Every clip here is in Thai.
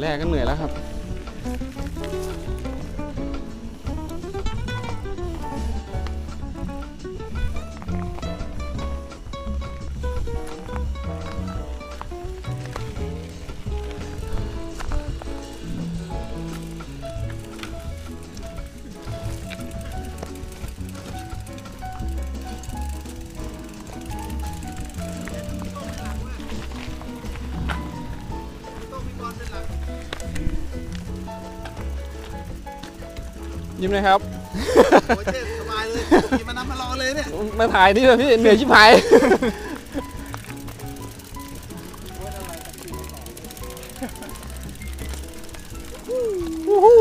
แรกก็เหนื่อยแล้วครับ ยิ้มเลยครับโอ้ยเทพสบายเลยขี่มานำมารอเลยเนี่ยมาถ่ายนี่เลยพี่เหนื่อยชิบหายวู้ฮู้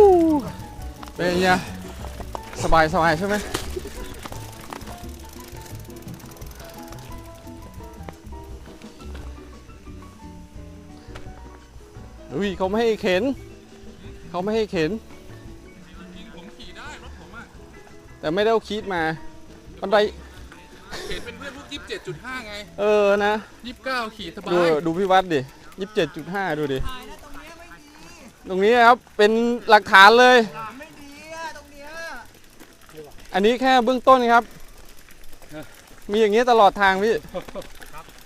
เป็นไงสบายสบายใช่ไหมอุ้ยเขาไม่ให้เข็น เขาไม่ให้เข็น แต่ไม่ได้เอาคีดมาบันไดเห็นเป็นเพื่อนพวกยี่สิบเจ็ดจุดห้าไงเออนะยี่สิบเก้าขี่สบาดูยดูพี่วัดดิยี่สิบเจ็ดจุดห้าดูดิตรงนี้ครับเป็นหลักฐานเลยไม่ดีอะตรงเนี้ยอันนี้แค่เบื้องต้นครับ มีอย่างนี้ตลอดทางพี่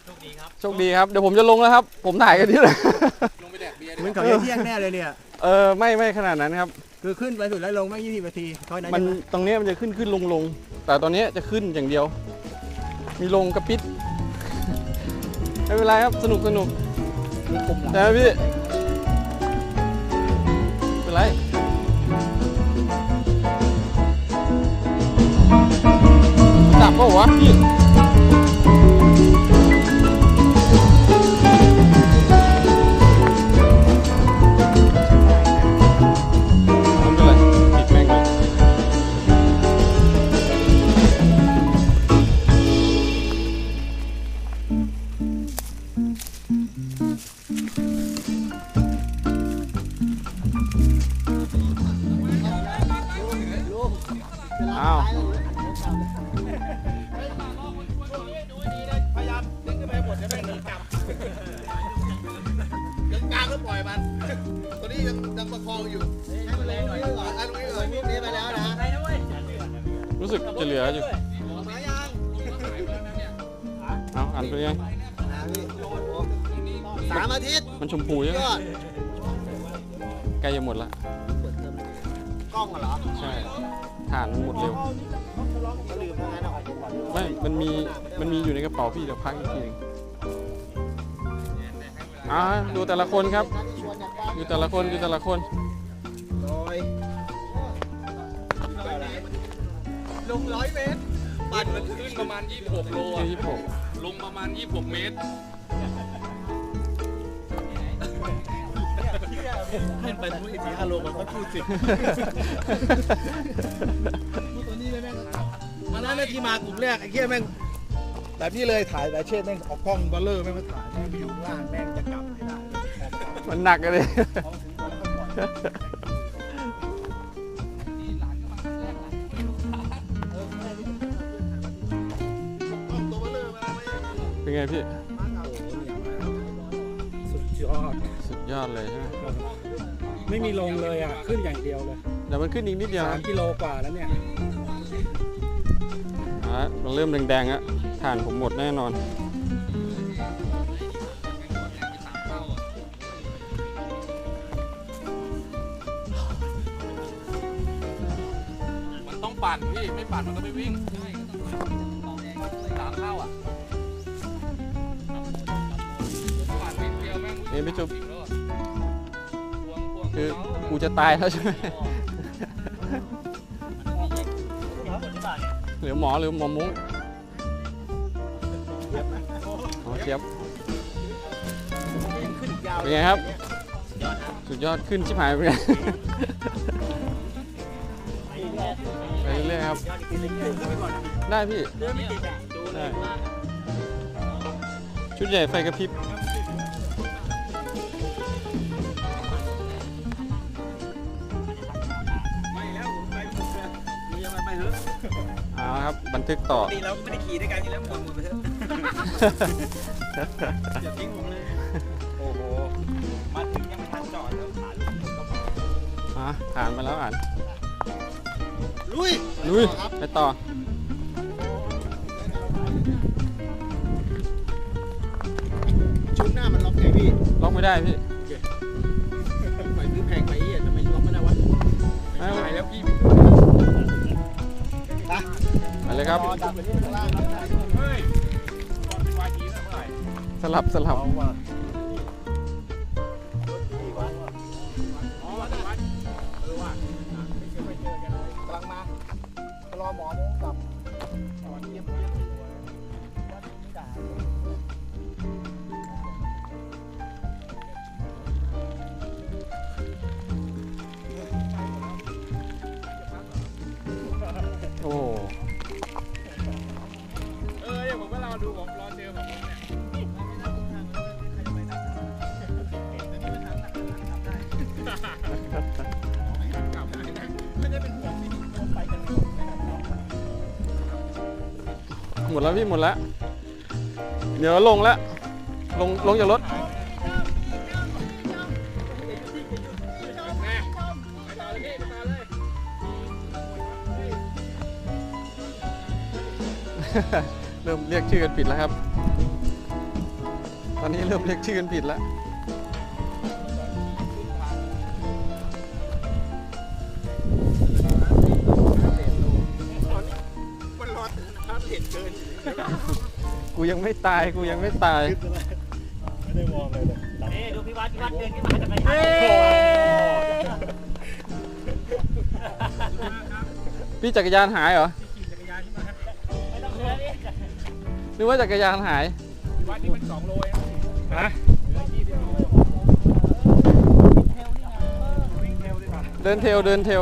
โชคดีครับโชคดีครับเดี๋ยวผมจะลงแล้วครับ ผมถ่ายกันที่เลยลงไปแดกเบียร์ดีเหมือนกว่าเขาจะเที่ยงแน่เลยเนี่ยเออไม่ไม่ขนาดนั้นครับ คือขึ้นไปสุดแล้วลงไม่ยี่สิบนาทีเท่านั้นมันใช่ไหตรงเนี้ยมันจะขึ้นขึ้นลงลงแต่ตอนเนี้ยจะขึ้นอย่างเดียว มีลงกระปิด ไม่เป็นไรครับสนุกสนุกใช่ไหมพี่ไม่เป็นไรดับเปล่าวะพี่ กจะเหลืออยู่มายังเอาอันเป็นยังสามอาทิตย์มันชมพูใช่ไหมยอดใกล้จะหมดละ กล้องเหรอ ใช่ฐานมันหมดเร็วก็ลืมทำงานออกก่อนไม่ มันมี มันมีอยู่ในกระเป๋าพี่เดี๋ยวพักอีกทีหนึงอ่าดูแต่ละคนครับดูแต่ละคนดูแต่ละคน ลงร้อยเมตร ปั่นมันขึ้นประมาณ 26 โลที่อะยี่หกลงประมาณ 26 เมตร ขึ้นไปทุกทีห้าโลมันก็พูดสิตัวนี้เลยแม่งมาแล้วนาทีมากลุ่มแรกไอ้เหี้ยแม่งแบบนี้เลยถ่ายแต่เช่นแม่งเอากล้องเบลเลอร์แม่งมาถ่ายแม่งอยู่ข้างล่างแม่งจะกลับไม่ได้มันหนักเลยตัวเบ เป็นไงพี่ สุดยอด สุดยอดเลยใช่ไหมไม่มีลงเลยอะ ขึ้นอย่างเดียวเลยเดี๋ยวมันขึ้นอีกนิดเดียวสามนะกิโลกว่าแล้วเนี่ย อ่ามันเริ่มแดงๆอะฐานผมหมดแน่นอน มันต้องปั่นพี่ ไม่ปั่นมันก็ไม่วิ่ง เดียวแม่งเอ้ยพี่จุ๊บวิ่งแล้วอะพวงพวงคือกูจะตายแล้วใช่ไหมเหลือหมอหรือหมอมุ้งหมอเจี๊ยบเป็นไงครับ สุดยอดขึ้นชิบหายไปไงไปเรื่อยๆครับ ได้พี่ ได้ ชุดใหญ่ไฟกระพริบ เอาละครับบันทึกต่อ ดีเราไม่ได้ขี่ด้วยกันอยู่แล้วหมุนหมุนไปเถอะอย่าทิ้งผมเลยโอ้โหมาถึงยังไม่ทันจอดแล้วขาะผ่านมาแล้วอ่านลุยลุยครับไปต่อ ชุดหน้ามันล็อกไงพี่ล็อกไม่ได้พี่หมายซื้อแพงไปอะทำไมล็อกไม่ได้วะไม่ไปแล้วพี่ ครับสลับสลับรอหมอมุ้งกับหมอเยี่ยมเยี่ยมตัวว่าไม่ด่า หมดแล้วพี่หมดแล้ว เดี๋ยวลงแล้ว ลงลงจากรถเริ่มเรียกชื่อกันผิดแล้วครับ ตอนนี้เริ่มเรียกชื่อกันผิดแล้ว น้ำเห็นเกินกูยังไม่ตายกูยังไม่ตายไม่ได้วอร์มเลยเลยนี่ดูพี่วัดพี่วัดเดินขึ้นมาจากไหนครับพี่จักรยานหายเหรอไม่ต้องเดินนี่นึกว่าจักรยานหายวันนี้มันสองโลเองฮะวิ่งเร็วดีกว่าเดินเทรลเดินเทรล